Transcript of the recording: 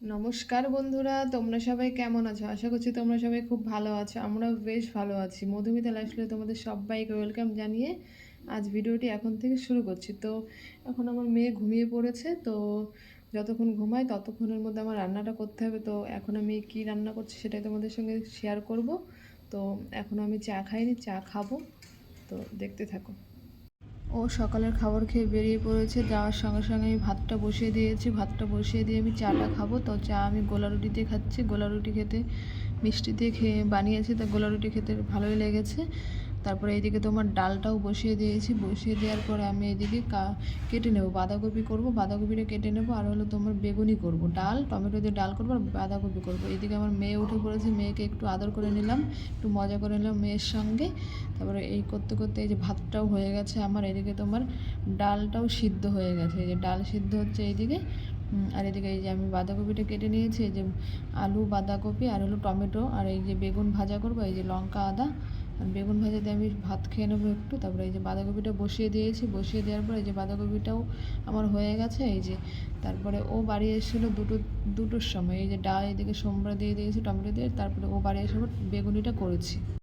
নমস্কার বন্ধুরা, তোমরা সবাই কেমন আছো? আশা করছি তোমরা সবাই খুব ভালো আছো, আমরাও বেশ ভালো আছি। মধুমিতা লাইফস্টাইলে তোমাদের সবাইকে ওয়েলকাম জানিয়ে। আজ ভিডিওটি এখন থেকে শুরু করছি। তো এখন আমার মেয়ে ঘুমিয়ে পড়েছে, তো যতক্ষণ ঘুমায় ততক্ষণের মধ্যে আমার রান্নাটা করতে হবে। তো এখন আমি কি রান্না করছি সেটাই তোমাদের সঙ্গে শেয়ার করব। তো এখন আমি চা খাইনি, চা খাব। তো দেখতে থাকো। ও সকালের খাবার খেয়ে বেরিয়ে পড়েছে। যাওয়ার সঙ্গে সঙ্গে আমি ভাতটা বসিয়ে দিয়েছি। ভাতটা বসিয়ে দিয়ে আমি চাটা খাব। তো চা আমি গোলা রুটি দিয়ে খাচ্ছি। গোলা রুটি খেতে মিষ্টি দিয়ে খেয়ে বানিয়েছি। তা গোলা রুটি খেতে ভালোই লেগেছে। তারপরে এইদিকে তোমার ডালটাও বসিয়ে দিয়েছি। বসিয়ে দেওয়ার পরে আমি এইদিকে কা, কেটে নেব। বাঁধাকপি করব, বাঁধাকপিটা কেটে নেব, আর হলো তোমার বেগুনি করব। ডাল, টমেটো দিয়ে ডাল করব, আর বাঁধাকপি করব। এইদিকে আমার মেয়ে উঠে পড়েছে, মেয়েকে একটু আদর করে নিলাম, একটু মজা করে নিলাম মেয়ের সঙ্গে। তারপরে এই করতে করতে এই যে ভাতটাও হয়ে গেছে আমার, এদিকে তোমার ডালটাও সিদ্ধ হয়ে গেছে। এই যে ডাল সিদ্ধ হচ্ছে এইদিকে আর এদিকে এই যে আমি বাঁধাকপিটা কেটে নিয়েছি, এই যে আলু, বাঁধাকপি, আর হলো টমেটো, আর এই যে বেগুন ভাজা করব, এই যে লঙ্কা, আদা বেগুন ভাজা দিয়ে আমি ভাত খেয়ে নেব একটু, তারপরে এই যে বাঁধাকপিটা বসিয়ে দিয়েছি, বসিয়ে দেওয়ার পর এই যে বাঁধাকপিটাও আমার হয়ে গেছে, এই যে তারপরে ও বাড়ি এসেছিল দুটো, দুটোর সময়, এই যে ডাল এদিকে সোমবার দিয়ে দিয়েছি, টমেটো দিয়ে, তারপরে ও বাড়ি এসে বেগুনিটা করেছি।